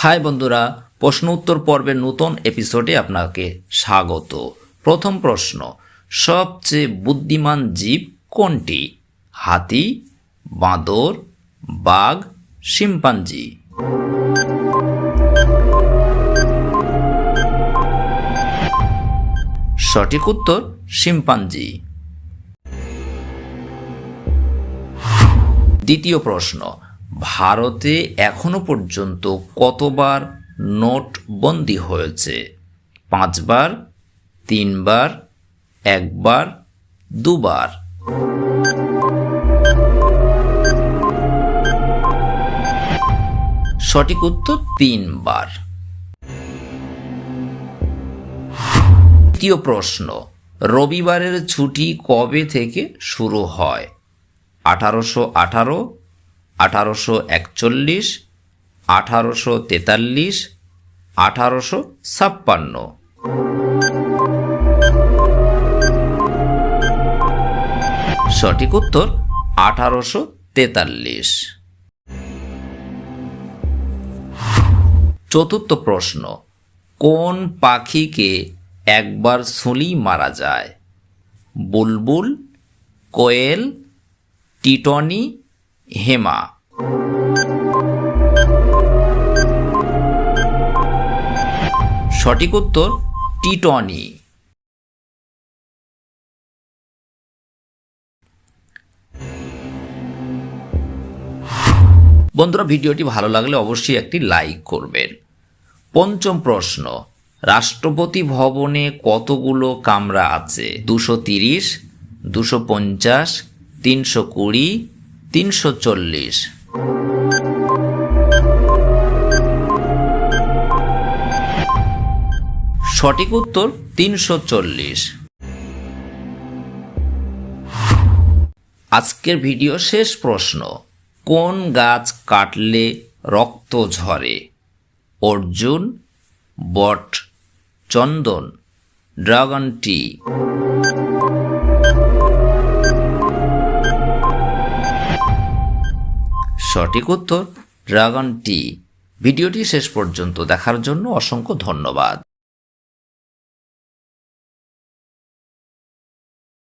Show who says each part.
Speaker 1: High বন্ধুরা, প্রশ্ন উত্তর পর্বের নতুন এপিসোডে আপনাকে স্বাগত। প্রথম প্রশ্ন, সবচেয়ে বুদ্ধিমান জীব কোনটি? হাতি, বাঁদর, বাঘ, শিম্পাঞ্জি। সঠিক উত্তর, শিম্পাঞ্জি। দ্বিতীয় প্রশ্ন ভারতে এখনও পর্যন্ত কতবার নোটবন্দি হয়েছে? পাঁচবার, তিনবার, একবার, দুবার। সঠিক উত্তর তিনবার। তৃতীয় প্রশ্ন, রবিবারের ছুটি কবে থেকে শুরু হয়? আঠারোশো আঠারো আঠারোশো একচল্লিশ, আঠারোশো তেতাল্লিশ, আঠারোশো ছাপ্পান্ন। সঠিক উত্তর, আঠারোশো তেতাল্লিশ। চতুর্থ প্রশ্ন, কোন পাখিকে একবার শুলি মারা যায়? বুলবুল, কোয়েল, টিটনি হেমা। সঠিক উত্তর, টিটনি। বন্ধুরা, ভিডিওটি ভালো লাগলে অবশ্যই একটি লাইক করবেন। পঞ্চম প্রশ্ন, রাষ্ট্রপতি ভবনে কতগুলো কামরা আছে? দুশো তিরিশ, দুশো পঞ্চাশ, তিনশো কুড়ি তিনশো চল্লিশ। সঠিক উত্তর তিনশো চল্লিশ। আজকের ভিডিও শেষ প্রশ্ন, কোন গাছ কাটলে রক্ত ঝরে? অর্জুন, বট, চন্দন, ড্রাগন টি। সঠিক উত্তর ড্রাগন টি। ভিডিওটি শেষ পর্যন্ত দেখার জন্য অসংখ্য ধন্যবাদ।